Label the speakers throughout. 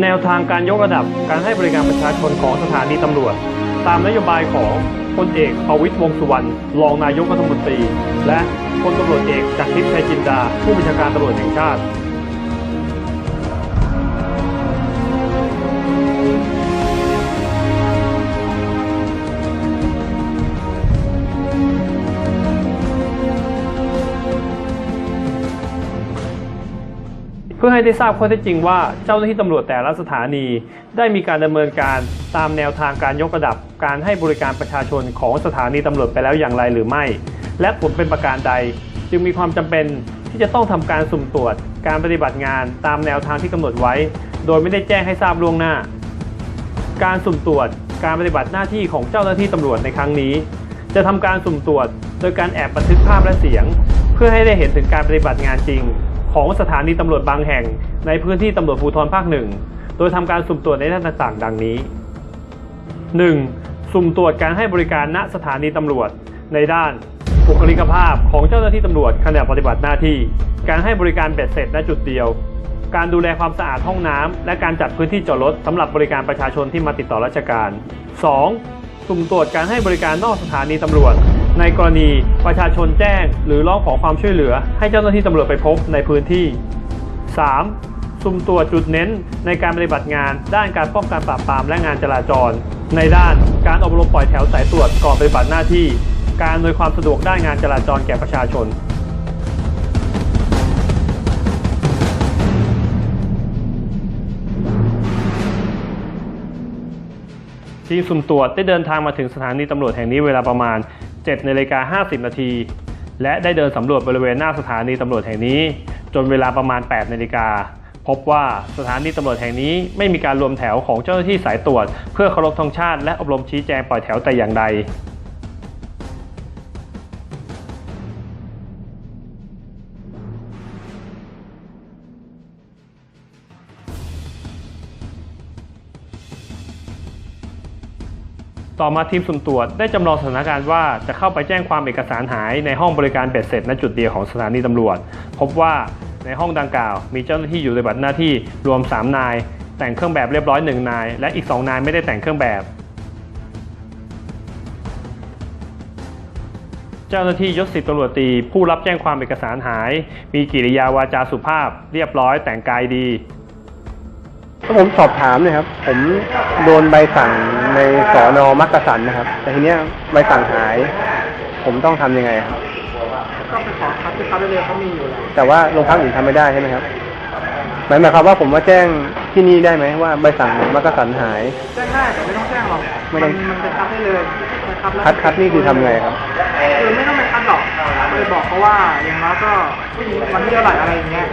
Speaker 1: แนวทางการยกระดับการให้บริการประชาชนของสถานีตำรวจ ตามนโยบายของพลเอกประวิตรวงสุวรรณรองนายกรัฐมนตรี และพลตำรวจเอกจากทิพย์ชัยจินดาผู้บัญชาการตำรวจแห่งชาติ พื่อให้ได้ทราบข้อเท็จจริงว่าเจ้าหน้าที่ตำรวจแต่ละสถานี ได้มีการดำเนินการตามแนวทางการยกระดับ การให้บริการประชาชนของสถานีตำรวจไปแล้วอย่างไรหรือไม่ และผลเป็นประการใด จึงมีความจำเป็นที่จะต้องทำการสุ่มตรวจ การปฏิบัติงานตามแนวทางที่กำหนดไว้ โดยไม่ได้แจ้งให้ทราบล่วงหน้า การสุ่มตรวจ การปฏิบัติหน้าที่ของเจ้าหน้าที่ตำรวจในครั้งนี้ จะทำการสุ่มตรวจ โดยการแอบบันทึกภาพและเสียง เพื่อให้ได้เห็นถึงการปฏิบัติงานจริง ของสถานีตำรวจบางแห่ง ในพื้นที่ตำรวจภูธรภาคหนึ่งโดยทำการสุ่มตรวจในด้านต่างๆ ดังนี้ 1. สุ่มตรวจการให้บริการณสถานีตำรวจในด้านบุคลิกภาพของเจ้าหน้าที่ตำรวจขณะปฏิบัติหน้าที่ การให้บริการเบ็ดเสร็จณจุดเดียว การดูแลความสะอาดห้องน้ำและการจัดพื้นที่จอดรถสำหรับบริการประชาชนที่มาติดต่อราชการ 2. สุ่มตรวจการให้บริการนอกสถานีตำรวจ ในกรณีประชาชนแจ้งหรือร้องขอความช่วยเหลือ ให้เจ้าหน้าที่ตำรวจไปพบในพื้นที่ 3. สุ่มตรวจจุดเน้นในการปฏิบัติงาน ด้านการป้องกันปราบปรามและงานจราจร ในด้านการอบรมปล่อยแถวสายตรวจก่อนปฏิบัติหน้าที่ การอำนวยความสะดวกด้านงานจราจรแก่ประชาชนทีมสุ่มตรวจได้เดินทางมาถึงสถานีตำรวจแห่งนี้เวลาประมาณ 7นาฬิกา50 นาที และได้เดินสำรวจบริเวณหน้าสถานีตำรวจแห่งนี้ จนเวลาประมาณ 8 นาฬิกา พบว่าสถานีตำรวจแห่งนี้ไม่มีการรวมแถวของเจ้าหน้าที่สายตรวจ เพื่อเคารพธงชาติและอบรมชี้แจงปล่อยแถวแต่อย่างใด ต่อมาทีมสุ่มตรวจได้จำลองสถานการณ์ว่าจะเข้าไปแจ้งความเอกสารหายในห้องบริการเบ็ดเสร็จณจุดเดียวของสถานีตำรวจ พบว่าในห้องดังกล่าว มีเจ้าหน้าที่อยู่ในบัตรหน้าที่รวม 3 นาย แต่งเครื่องแบบเรียบร้อย 1 นาย และอีก 2 นายไม่ได้แต่งเครื่องแบบ เจ้าหน้าที่ยศสิบตำรวจตรีผู้รับแจ้งความเอกสารหาย มีกิริยาวาจาสุภาพ เรียบร้อยแต่งกายดี
Speaker 2: ถ้าผมสอบถามเนะครับ ผมโดนใบสั่งในสอนอมักกะสันนะครับ แต่ทีเนี้ยใบสั่งหาย ผมต้องทำยังไงครับ
Speaker 3: ก็ไปขอคัดที่เขาได้เลยเขามีอยู่แล้ว
Speaker 2: แต่ว่าโรงพักอื่นทำไม่ได้ใช่ไหมครับหมายหมายความว่าผมมาแจ้งที่นี่ได้ไหมว่าใบสั่งมักกะสันหาย
Speaker 3: แจ้งได้แต่ไม่ต้องแจ้งหรอก
Speaker 2: ไม่ต้อง
Speaker 3: นมันไปคัดได้เลยไปคัดแล้ว
Speaker 2: คัดคัดนี่คือทำไงครับ
Speaker 3: คือไม่ต้องไปคัดหรอกไปบอกเขาว่าอย่างน้อยก็วันที่เท่าไหร่อะไรอย่างเงี้ย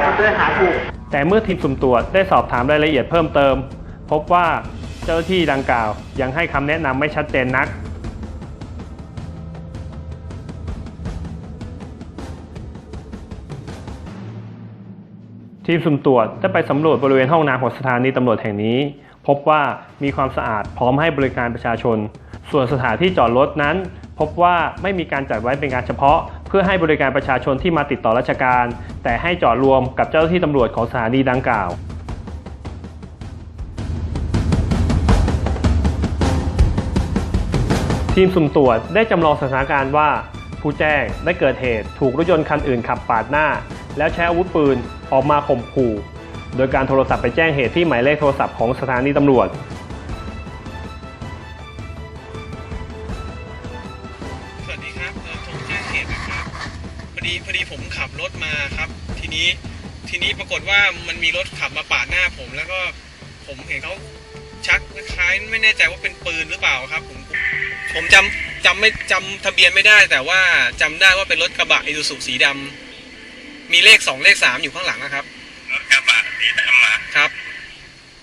Speaker 3: เราจะได้หาถูก
Speaker 1: แต่เมื่อทีมสุ่มตรวจได้สอบถามรายละเอียดเพิ่มเติม พบว่าเจ้าหน้าที่ดังกล่าว ยังให้คำแนะนำไม่ชัดเจนนัก ทีมสุ่มตรวจได้ไปสำรวจบริเวณห้องน้ำของสถานีตำรวจแห่งนี้ พบว่ามีความสะอาดพร้อมให้บริการประชาชน ส่วนสถานที่จอดรถนั้น พบว่าไม่มีการจัดไว้เป็นการเฉพาะ พื่อให้บริการประชาชนที่มาติดต่อราชการ แต่ให้จอดรวมกับเจ้าหน้าที่ตำรวจของสถานีดังกล่าวทีมสุ่มตรวจได้จำลองสถานการณ์ว่า ผู้แจ้งได้เกิดเหตุถูกรถยนต์คันอื่นขับปาดหน้า แล้วใช้อาวุธปืนออกมาข่มขู่ โดยการโทรศัพท์ไปแจ้งเหตุที่หมายเลขโทรศัพท์ของสถานีตำรวจ
Speaker 4: ดีพอดีผมขับรถมาครับ ทีนี้ทีนี้ปรากฏว่ามันมีรถขับมาปาดหน้าผม แล้วก็ผมเห็นเขาชักคล้ายๆไม่แน่ใจว่าเป็นปืนหรือเปล่าครับ ผมผมจำจำไม่จำทะเบียนไม่ได้ แต่ว่าจำได้ว่าเป็นรถกระบะอิซูซุสีดำมีเลขสองเลขสามอยู่ข้างหลังนะครับ
Speaker 5: รถกระบะสีดำมา
Speaker 4: ครับ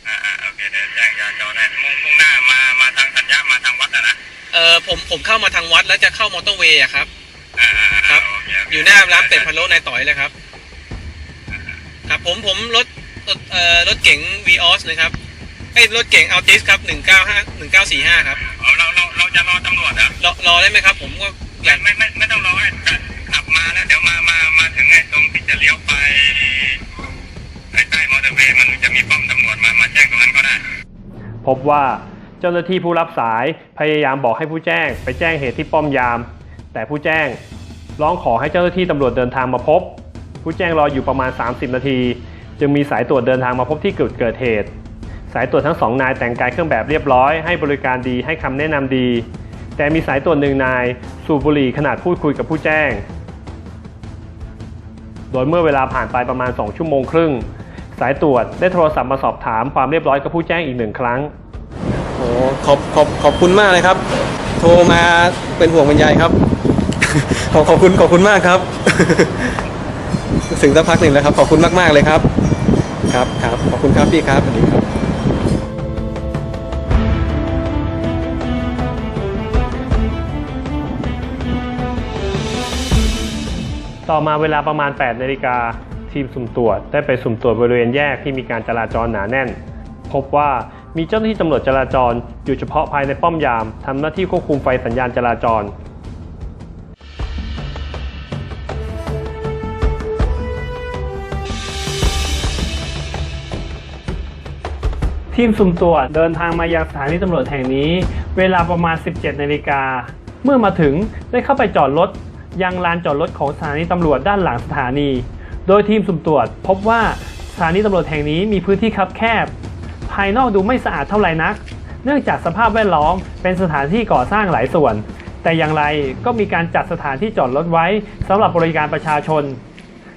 Speaker 5: อ่าอ่าโอเคเดี๋ยวแจ้งจราจรให้มุ่งมุ่งหน้ามามาทางสัญญามาทางวัดอะนะ
Speaker 4: เออผมผมเข้ามาทางวัดแล้วจะเข้ามอเตอร์เวย์อะครับ
Speaker 5: อ่า อ่าอ่า
Speaker 4: ครับ
Speaker 5: โอเคโเค
Speaker 4: อยู่หน้าร้านเป็ดพะโล้ในต่อยเลยครับ ครับผมผมรถรถเอ่อรถเก๋งวีออสนะครับไอ้ยรถเก๋งอัลติสครับหนึ่งเก้าห้าหนึ่งเก้าสี่ห้าครับ
Speaker 5: เอาเราเราเราจะรอตำรวจเหรอ
Speaker 4: รอรอได้ไหมครับ ผมก็อยาก
Speaker 5: ไม่ไม่ไม่ต้องรอให้ขับมาแล้วเดี๋ยวมามามาถึงไอ้ตรงที่จะเลี้ยวไปไอ้ใต้มอเตอร์เวย์มันจะมีป้อมตำรวจมามา
Speaker 1: พบว่าเจ้าหน้าที่ผู้รับสายพยายามบอกให้ผู้แจ้ง ไปแจ้งเหตุที่ป้อมยาม แต่ผู้แจ้ง ร้องขอให้เจ้าหน้าที่ตำรวจเดินทางมาพบ ผู้แจ้งรออยู่ประมาณ 30 นาที จึงมีสายตรวจเดินทางมาพบที่จุดเกิดเหตุ สายตรวจทั้งสองนายแต่งกายเครื่องแบบเรียบร้อย ให้บริการดีให้คำแนะนำดี แต่มีสายตรวจหนึ่งนาย สูบบุหรี่ขณะพูดคุยกับผู้แจ้ง โดยเมื่อเวลาผ่านไปประมาณ 2 ชั่วโมงครึ่ง สายตรวจได้โทรศัพท์มาสอบถามความเรียบร้อยกับผู้แจ้งอีกหนึ่งครั้ง
Speaker 4: โอ้ขอบขอบขอบคุณมากเลยครับ โทรมาเป็นห่วงเป็นใยครับ ขอขอบคุณขอบคุณมากครับ ถึงสักพักหนึ่งแล้วครับ ขอบคุณมากมากๆเลยครับ ครับครับขอบคุณครับพี่ครับสวัสดีครับ
Speaker 1: ต่อมาเวลาประมาณ 8 นาฬิกาทีมสุ่มตรวจได้ไปสุ่มตรวจบริเวณแยกที่มีการจราจรหนาแน่น พบว่ามีเจ้าหน้าที่ตำรวจจราจรอยู่เฉพาะภายในป้อมยามทำหน้าที่ควบคุมไฟสัญญาณจราจร ทีมสุ่มตรวจเดินทางมายังสถานีตำรวจแห่งนี้ เวลาประมาณ 17นาฬิกา เมื่อมาถึงได้เข้าไปจอดรถยังลานจอดรถของสถานีตำรวจด้านหลังสถานี โดยทีมสุ่มตรวจ พบว่าสถานีตำรวจแห่งนี้มีพื้นที่คับแคบ ภายนอกดูไม่สะอาดเท่าไหร่นัก เนื่องจากสภาพแวดล้อมเป็นสถานที่ก่อสร้างหลายส่วน แต่อย่างไรก็มีการจัดสถานที่จอดรถไว้สำหรับบริการประชาชน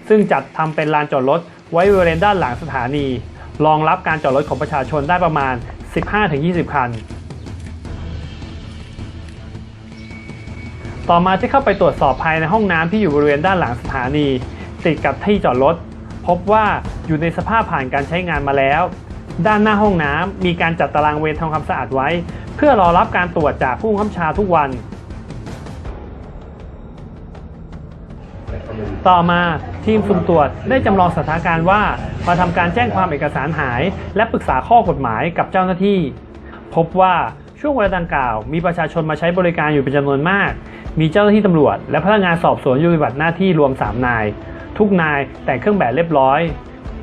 Speaker 1: ซึ่งจัดทำเป็นลานจอดรถไว้บริเวณด้านหลังสถานี รองรับการจอดรถของประชาชนได้ประมาณ 15-20 คัน ต่อมาที่เข้าไปตรวจสอบภายในห้องน้ำที่อยู่บริเวณด้านหลังสถานี ติดกับที่จอดรถ พบว่าอยู่ในสภาพผ่านการใช้งานมาแล้ว ด้านหน้าห้องน้ำมีการจัดตารางเวรทำความสะอาดไว้ เพื่อรอรับการตรวจจากผู้บังคับชาทุกวัน ต่อมาทีมสุ่มตรวจได้จำลองสถานการณ์ว่ามาทำการแจ้งความเอกสารหาย และปรึกษาข้อกฎหมายกับเจ้าหน้าที่ พบว่าช่วงเวลาดังกล่าว มีประชาชนมาใช้บริการอยู่เป็นจำนวนมาก มีเจ้าหน้าที่ตำรวจ และพนักงานสอบสวนอยู่ปฏิบัติหน้าที่รวม 3 นาย ทุกนายแต่งเครื่องแบบเรียบร้อย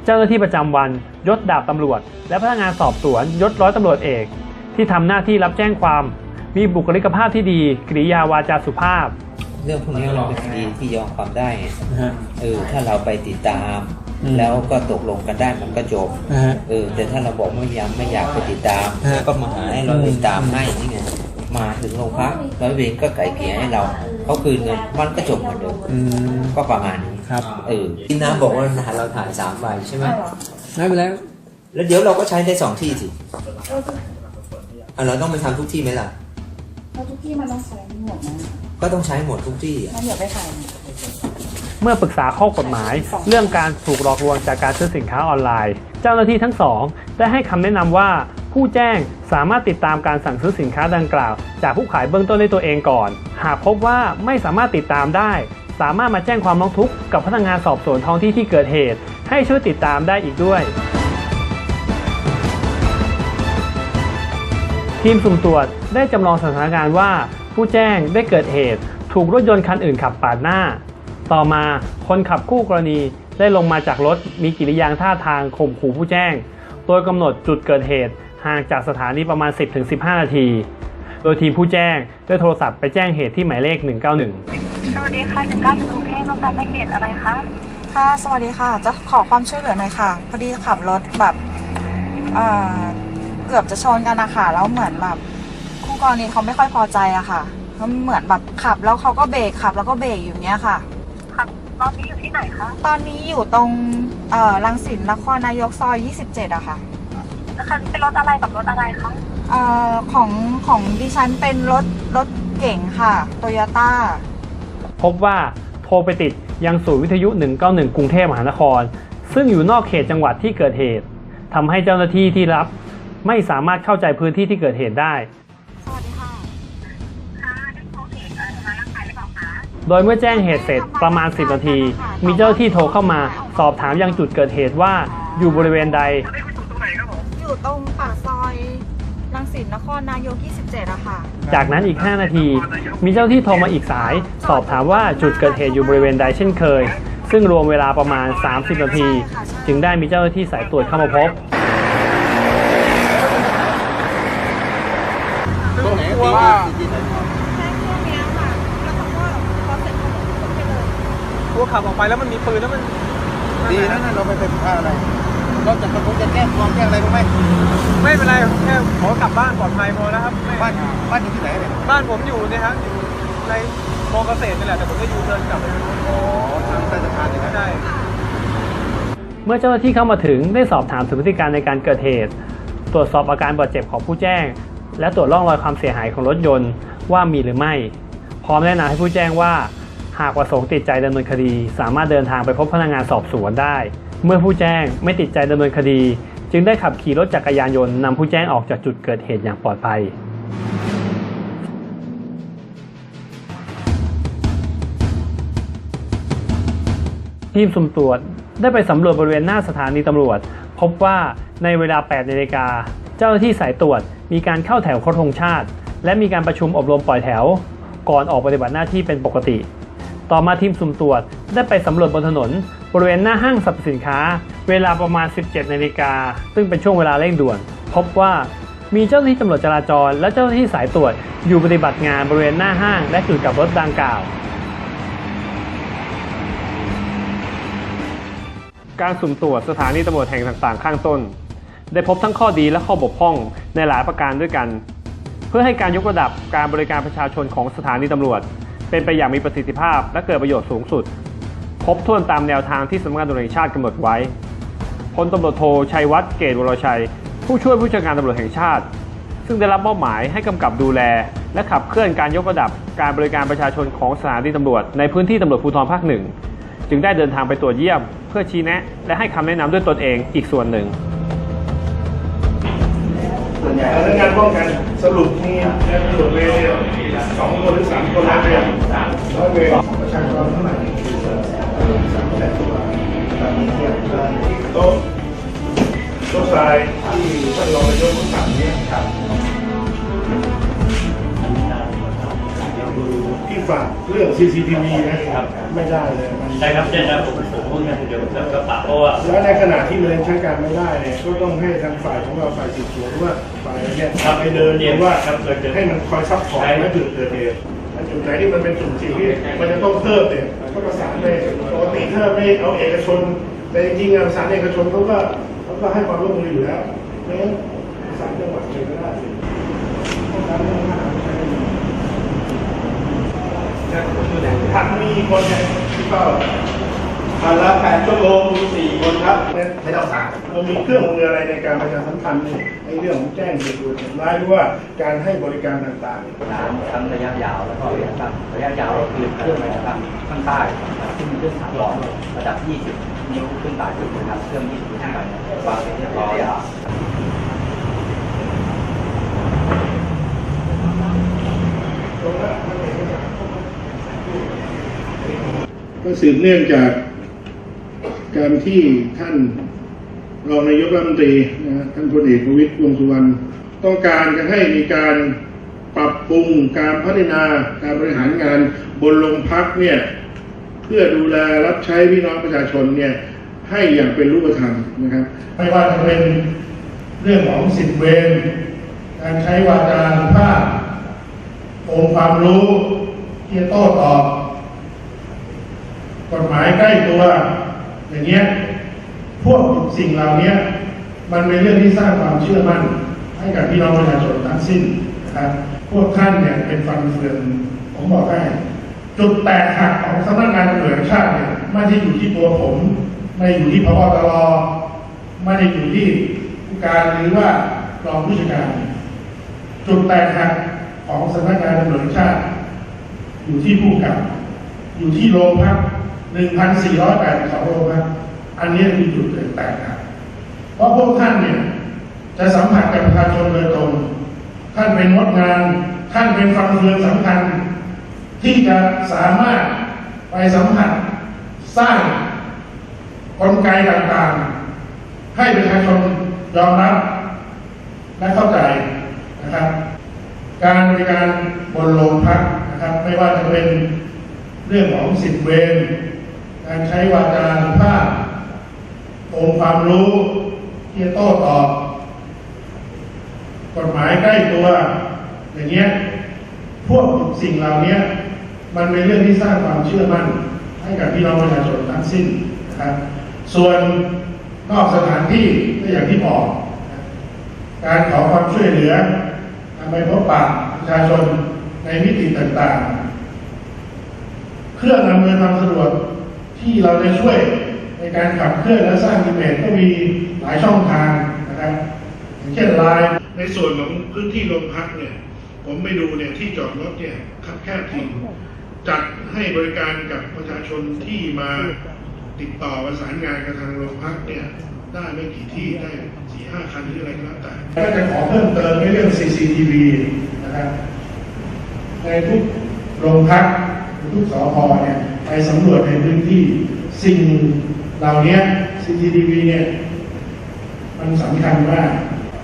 Speaker 1: เจ้าหน้าที่ประจำวันยศดาบตำรวจ และพนักงานสอบสวนยศร้อยตำรวจเอก ที่ทำหน้าที่รับแจ้งความ มีบุคลิกภาพที่ดี กริยาวาจาสุภาพ
Speaker 6: เรื่องพวกนี้มันเป็นคดีที่ยอมความได้ไงเออถ้าเราไปติดตาม แล้วก็ตกลงกันได้มันก็จบเออแต่ถ้าเราบอกไม่ยังไม่อยากไปติดตาม
Speaker 4: ฮะ
Speaker 6: ก็มาหาให้เราติดตามให้นี่ไงมาถึงโรงพักร้อยเวรก็ไก่เกลี่ยให้เราเขาคืนเงินมันก็จบเหมือนเดิม
Speaker 4: อืม
Speaker 6: ก็ประมาณนี้
Speaker 4: ครับ
Speaker 6: เออที่น้ำบอกว่าเราถ่ายสามใบใช่ไหม
Speaker 4: ไม่เป็นไร
Speaker 6: แล้วเดี๋ยวเราก็ใช้ได้สองที่สิอะเราต้องไปทำทุกที่ไหมล่ะ
Speaker 7: เพราะทุกที่มันต้องใช้หมดนะ
Speaker 6: ก็ต้องใช้หมดทุกที่อะ
Speaker 7: งั้นเดี๋ยวไปถ่าย
Speaker 1: เมื่อปรึกษาข้อกฎหมาย เรื่องการถูกหลอกลวงจากการซื้อสินค้าออนไลน์ เจ้าหน้าที่ทั้งสองได้ให้คำแนะนำว่าผู้แจ้งสามารถติดตามการสั่งซื้อสินค้าดังกล่าว จากผู้ขายเบื้องต้นด้วยตัวเองก่อน หากพบว่าไม่สามารถติดตามได้ สามารถมาแจ้งความร้องทุกข์กับพนักงานสอบสวนท้องที่ที่เกิดเหตุ ให้ช่วยติดตามได้อีกด้วย ทีมสุ่มตรวจได้จำลองสถานการณ์ว่า ผู้แจ้งได้เกิดเหตุ ถูกรถยนต์คันอื่นขับปาดหน้า ต่อมาคนขับคู่กรณีได้ลงมาจากรถมีกิริยาท่าทางข่มขู่ผู้แจ้ง โดยกำหนดจุดเกิดเหตุห่างจากสถานีประมาณ 10-15 นาที โดยทีมผู้แจ้งได้โทรศัพท์ไปแจ้งเหตุที่หมายเลข 191
Speaker 8: สวัสดีค่ะถึงก้าวถึงกรุงเทพต้องการไม่เหตุอะไรคะ
Speaker 7: ค่ะ สวัสดีค่ะ จะขอความช่วยเหลือหน่อยค่ะ พอดีขับรถแบบเอ่อเกือบจะชนกันนะคะแล้วเหมือนแบบคู่ กรณีเขาไม่ค่อยพอใจอะค่ะเขาเหมือนแบบขับ แล้วเขาก็เบรกขับ แล้วก็เบรกอยู่เนี้ยค่ะ
Speaker 8: ครับตอนนี้อยู่ที่ไหนคะ
Speaker 7: ตอนนี้อยู่ตรงเอ่อรังสิตนครนายกซอย 27อะค่ะ
Speaker 8: แล้วคันนี้เป็นรถอะไรกับรถอะไรคะ
Speaker 7: เอ่อของของดิฉันเป็นรถรถเก่งค่ะโตโยต้า
Speaker 1: พบว่าโทรไปติดยังศูนย์วิทยุ 191 กรุงเทพมหานคร ซึ่งอยู่นอกเขตจังหวัดที่เกิดเหตุทำให้เจ้าหน้าที่ที่รับ ไม่สามารถเข้าใจพื้นที่ที่เกิดเหตุได้
Speaker 8: โด
Speaker 1: ยเมื่อแจ้งเหตุเสร็จประมาณ 10 นาที มีเจ้าหน้าที่โทรเข้ามาสอบถามยังจุดเกิดเหตุว่าอยู่บริเวณใด
Speaker 7: อยู่ตรงปากซอยรังสิตนครนายก 27อะค่ะ
Speaker 1: จากนั้นอีก 5 นาที มีเจ้าหน้าที่โทรมาอีกสาย สอบถามว่าจุดเกิดเหตุอยู่บริเวณใดเช่นเคย ซึ่งรวมเวลาประมาณ 30 นาที จึงได้มีเจ้าหน้าที่สายตรวจเข้ามาพบ
Speaker 3: ซึ่งผมกลัวว่า กลัวขับออกไปแล้วมันมีปืนแล้วมัน
Speaker 2: ดีนะนั่นเราไปเป็นผ้าอะไรเราจะประสงค์จะแก้ความแก้อะไรรู้ไหม
Speaker 3: ไม่เป็นไรแค่ขอกลับบ้านปลอดภัยพอแล้วครับไม่
Speaker 2: บ้านบ้านอยู่ที่ไหนเนี่ย
Speaker 3: บ้านผมอยู่เนี่ยฮะอยู่ในมอเกษตรนี่แหละแต่ผมก็ยูเทิร์นกลับไปเป็นโอ้
Speaker 2: ทางใต้สะพานเนี่ยนะ
Speaker 3: ใช่
Speaker 1: เมื่อเจ้าหน้าที่เข้ามาถึงได้สอบถามถึงพฤติการในการเกิดเหตุ ตรวจสอบอาการบาดเจ็บของผู้แจ้ง และตรวจร่องรอยความเสียหายของรถยนต์ว่ามีหรือไม่ พร้อมแนะนำให้ผู้แจ้งว่า หากประสงค์ติดใจดำเนินคดี สามารถเดินทางไปพบพนักงานสอบสวนได้ เมื่อผู้แจ้งไม่ติดใจดำเนินคดี จึงได้ขับขี่รถจักรยานยนต์นำผู้แจ้งออกจากจุดเกิดเหตุอย่างปลอดภัยทีมสุ่มตรวจได้ไปสำรวจบริเวณหน้าสถานีตำรวจ พบว่าในเวลา 8 นาฬิกา เจ้าหน้าที่สายตรวจ มีการเข้าแถวเคารพธงชาติ และมีการประชุมอบรมปล่อยแถว ก่อนออกปฏิบัติหน้าที่เป็นปกติ ต่อมาทีมสุ่มตรวจได้ไปสำรวจบนถนน บริเวณหน้าห้างสรรพสินค้า เวลาประมาณ 17นาฬิกาซึ่งเป็นช่วงเวลาเร่งด่วน พบว่ามีเจ้าหน้าที่ตำรวจจราจร และเจ้าหน้าที่สายตรวจอยู่ปฏิบัติงานบริเวณหน้าห้าง และจุดกลับรถดังกล่าว การสุ่มตรวจสถานีตำรวจแห่งต่างๆ ข้างต้น ได้พบทั้งข้อดีและข้อบกพร่องในหลายประการด้วยกัน เพื่อให้การยกระดับการบริการประชาชนของสถานีตำรวจ เป็นไปอย่างมีประสิทธิภาพ และเกิดประโยชน์สูงสุดพบถ้วนตามแนวทางที่สำนักงานตำรวจแห่งชาติกำหนดไว้พลตำรวจโทชัยวัฒน์เกตวรชัย ผู้ช่วยผู้จัดการตำรวจแห่งชาติ ซึ่งได้รับมอบหมายให้กำกับดูแล และขับเคลื่อนการยกระดับการบริการประชาชนของสถานีตำรวจในพื้นที่ตำรวจภูธรภาคหนึ่งจึงได้เดินทางไปตรวจเยี่ยม เพื่อชี้แนะ และให้คำแนะนำด้วยตนเองอีกส่วนหนึ่ง
Speaker 2: ส่วนใหญ่
Speaker 9: พนักงานป้องกันสรุปมีตำรวจเวรเนี่ยสองคนหรือสามคนร้อยเวรร้อยเวรประชากรเท่าไหร่โต๊ะโต๊ะทรายที่ท่านรองนายกสั่งเนี่ยที่ ฝากเรื่อง CCTV นะครับไม่ได้เลยมัน
Speaker 10: ใช่ครับใช่ครับผมผมพูดกันเดี๋ยวจะกระปะเพราะว่า
Speaker 9: แล้วในขณะที่มันยังใช้การไม่ได้เนี่ยก็ต้องให้ทางฝ่ายของเราฝ่ายสืบสวนหรือว่าฝ่ายเนี่ยไปเดินดูว่าให้มันคอยซัพพอร์ตและจุดเกิดเหตุและจุดไหนที่มันเป็นจุดที่มันจะต้องเพิ่มเนี่ยก็ประสานไปปกติถ้าไม่เอาเอกชน แต่จริงๆอะประสานเอกชนเขาก็เขาก็ให้ความร่วมมืออยู่แล้วไม่งั้นประสานจังหวัดเลยก็ได้ต้องการเรื่องอาหารใช้ ผักมีคนเนี่ยที่เฝ้าวันละแปดชั่วโมงมีสี่คนครับไม่ต้องสามเรามีเครื่องมืออะไรในการประชาสัมพันธ์นี่ในเรื่องของแจ้งเหตุด่วนเหตุร้ายหรือว่าการให้บริการต่างๆ
Speaker 6: น้ำทั้งระยะยาวแล้วก็ระยะสั้นระยะยาวก็คือเครื่องระยะสั้นข้างใต้ซึ่งเป็นเครื่องถังหลอดระดับ 20 นิ้วขึ้นไปขึ้นนะครับเครื่อง20นิ้วขึ้นไปวางเป็นเรียบร้อยแล้ว
Speaker 9: ก็สืบเนื่องจากการที่ท่านรองนายกรัฐมนตรีนะท่านพลเอกประวิตรวงสุวรรณต้องการจะให้มีการปรับปรุงการพัฒนาการบริหารงานบนโรงพักเนี่ยเพื่อดูแลรับใช้พี่น้องประชาชนเนี่ยให้อย่างเป็นรูปธรรมนะครับ ไม่ว่าจะเป็นเรื่องของสิทธิเวรการใช้วาจาภาพองค์ความรู้ที่โต้ตอบ กฎหมายใกล้ตัว อย่างเงี้ยพวกสิ่งเหล่านี้มันเป็นเรื่องที่สร้างความเชื่อมั่น ให้กับพี่น้องประชาชนทั้งสิ้นนะครับพวกท่านเนี่ยเป็นฟันเฟืองผมบอกให้จุดแตกหักของสำนักงานตำรวจแห่งชาติเนี่ยไม่ได้อยู่ที่ตัวผมไม่อยู่ที่พบตรไม่ได้อยู่ที่ผู้การหรือว่ารองผู้จัดการ จุดแตกหักของสำนักงานตำรวจแห่งชาติ อยู่ที่ผู้กับ อยู่ที่โรงพัก 1,482โรงพักอันนี้คือจุดเกิดแตกหักเพราะพวกท่านเนี่ยจะสัมผัสกับประชาชนโดยตรง ท่านเป็นมดงาน ท่านเป็นฟังเฟืองสำคัญ ที่จะสามารถไปสัมผัสสร้างกลไกต่างๆ ให้ประชาชนยอมรับและเข้าใจนะครับ การบริการบนโรงพักนะครับ ไม่ว่าจะเป็นเรื่องของสิทธิเวร การใช้วาจาสุภาพองค์ความรู้ที่จะโต้ตอบ กฎหมายใกล้ตัวอย่างเงี้ยพวกสิ่งเหล่านี้มันเป็นเรื่องที่สร้างความเชื่อมั่น ให้กับพี่น้องประชาชนทั้งสิ้นนะครับส่วนนอกสถานที่ก็อย่างที่บอก การขอความช่วยเหลือทำไปพบปะประชาชนในมิติต่างๆ เครื่องอำนวยความสะดวก ที่เราจะช่วยในการขับเคลื่อนและสร้างอิมเมจก็มีหลายช่องทางนะครับอย่างเช่นไลน์ในส่วนของพื้นที่โรงพักเนี่ยผมไปดูเนี่ยที่จอดรถเนี่ยคับแคบจริงจัดให้บริการกับประชาชนที่มาติดต่อประสานงานกับทางโรงพักเนี่ยได้ไม่กี่ที่ได้สี่ห้าคันหรืออะไรก็แล้วแต่ก็จะขอเพิ่มเติมในเรื่อง CCTV นะครับในทุกโรงพักทุกสพเนี่ย ไปสำรวจในพื้นที่สิ่งเหล่านี้ CCTV เนี่ยมันสำคัญมาก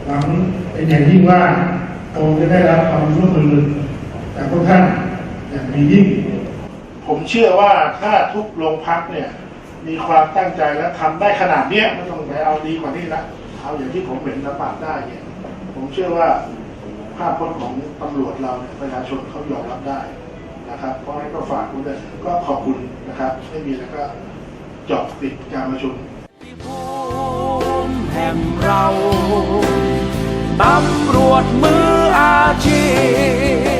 Speaker 9: หวังเป็นอย่างยิ่งว่าคงจะได้รับความร่วมมือจากพวกท่านอย่างมียิ่ง ผมเชื่อว่าถ้าทุกโรงพักเนี่ยมีความตั้งใจและทำได้ขนาดเนี้ยไม่ต้องไปเอาดีกว่านี้ละเอาอย่างที่ผมเห็นระบาดได้เนี่ยผมเชื่อว่าภาพพจน์ของตำรวจเราเนี่ยประชาชนเขายอมรับได้ นะครับ เพราะนั้นก็ฝากคุณด้วยก็ขอบคุณนะครับ ไม่มีแล้วก็จบปิดการประชุม
Speaker 11: แห่งเราตำรวจมืออาชีพ